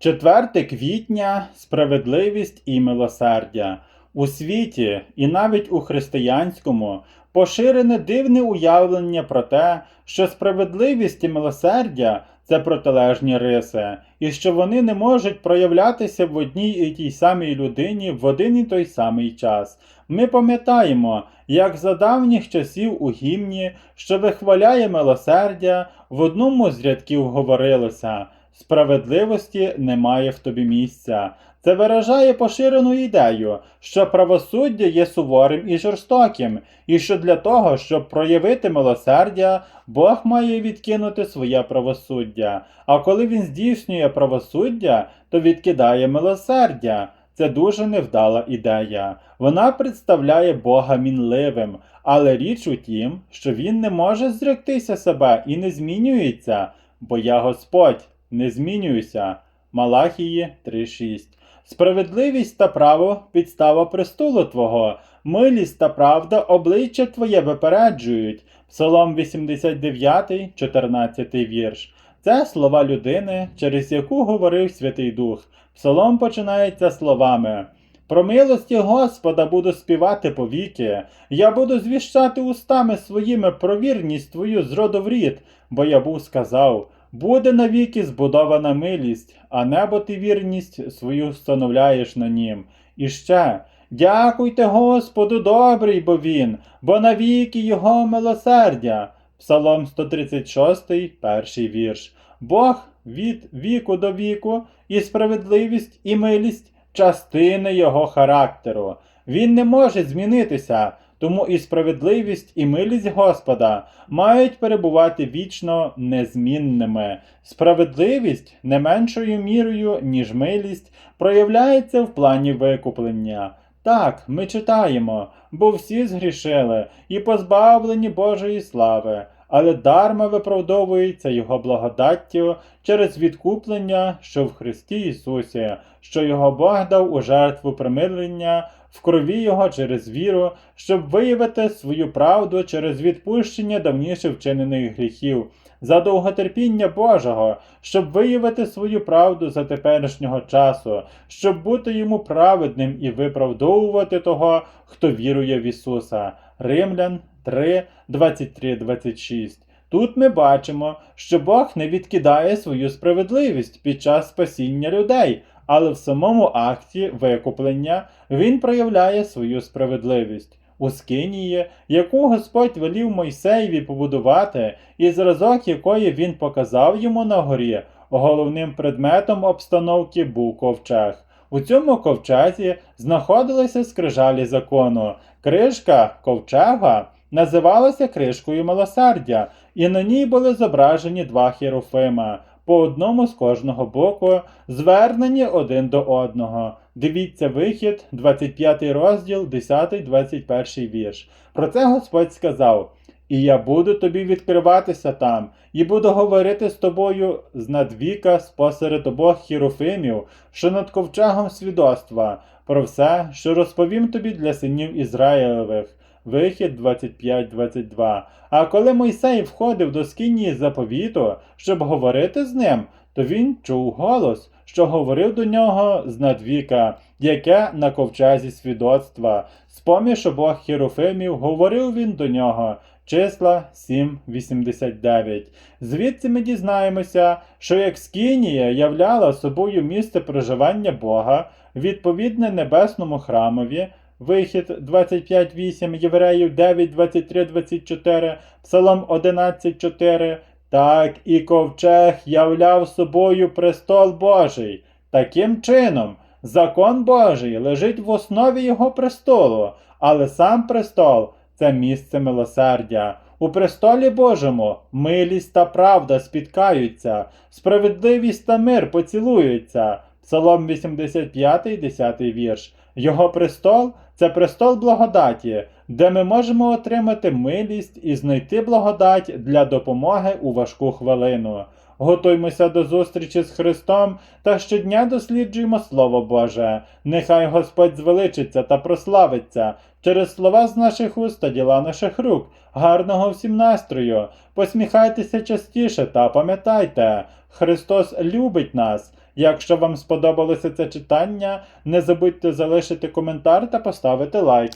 4 квітня справедливість і милосердя. У світі і навіть у християнському поширене дивне уявлення про те, що справедливість і милосердя це протилежні риси, і що вони не можуть проявлятися в одній і тій самій людині в один і той самий час. Ми пам'ятаємо, як за давніх часів у гімні, що вихваляє милосердя, в одному з рядків говорилося справедливості немає в тобі місця. Це виражає поширену ідею, що правосуддя є суворим і жорстоким, і що для того, щоб проявити милосердя, Бог має відкинути своє правосуддя. А коли він здійснює правосуддя, то відкидає милосердя. Це дуже невдала ідея. Вона представляє Бога мінливим, але річ у тім, що він не може зректися себе і не змінюється, бо я Господь не змінююся. Малахії 3.6 Справедливість та право підстава престолу Твого, милість та правда обличчя Твоє випереджують. Псалом 89, 14 вірш. Це слова людини, через яку говорив Святий Дух. Псалом починається словами. Про милості Господа буду співати повіки, я буду звіщати устами своїми про вірність твою з роду в рід, бо я був сказав, буде навіки збудована милість, а небо ти вірність свою встановляєш на нім. І ще дякуйте Господу добрий, бо він, бо навіки його милосердя. Псалом 136, перший вірш. Бог від віку до віку, і справедливість, і милість частини його характеру. Він не може змінитися, тому і справедливість, і милість Господа мають перебувати вічно незмінними. Справедливість не меншою мірою, ніж милість, проявляється в плані викуплення. Так, ми читаємо, бо всі згрішили і позбавлені Божої слави, але дарма виправдовується Його благодаттю через відкуплення, що в Христі Ісусі, що Його Бог дав у жертву примирення в крові Його через віру, щоб виявити свою правду через відпущення давніше вчинених гріхів, за довготерпіння Божого, щоб виявити свою правду за теперішнього часу, щоб бути йому праведним і виправдовувати того, хто вірує в Ісуса. Римлян 3, 23, 26. Тут ми бачимо, що Бог не відкидає свою справедливість під час спасіння людей, але в самому акті викуплення він проявляє свою справедливість. У Скинії, яку Господь велів Мойсеєві побудувати, і зразок якої він показав йому на горі, головним предметом обстановки був ковчег. У цьому ковчезі знаходилися скрижалі закону. Кришка ковчега називалася кришкою милосердя, і на ній були зображені два хірофима, по одному з кожного боку, звернені один до одного. Дивіться вихід, 25 розділ, 10-21 вірш. Про це Господь сказав: І я буду тобі відкриватися там, і буду говорити з тобою з надвіка спосеред обох хірофимів, що над ковчегом свідоцтва, про все, що розповім тобі для синів Ізраїлевих. Вихід 25-22. А коли Мойсей входив до скинії заповіту, щоб говорити з ним, то він чув голос, що говорив до нього з надвіка, яке на ковчезі свідоцтва. З поміж обох хірофимів говорив він до нього. Числа 7.89. Звідси ми дізнаємося, що як Скинія являла собою місце проживання Бога, відповідне небесному храмові, Вихід 25.8, Євреїв 9, 23, 24, Псалом 11.4. Так і ковчег являв собою престол Божий. Таким чином, закон Божий лежить в основі його престолу, але сам престол це місце милосердя. У престолі Божому милість та правда спіткаються, справедливість та мир поцілуються. Псалом 85, 10 вірш. Його престол це престол благодаті, де ми можемо отримати милість і знайти благодать для допомоги у важку хвилину. Готуймося до зустрічі з Христом та щодня досліджуємо Слово Боже. Нехай Господь звеличиться та прославиться через слова з наших уст та діла наших рук. Гарного всім настрою! Посміхайтеся частіше та пам'ятайте, Христос любить нас. Якщо вам сподобалося це читання, не забудьте залишити коментар та поставити лайк.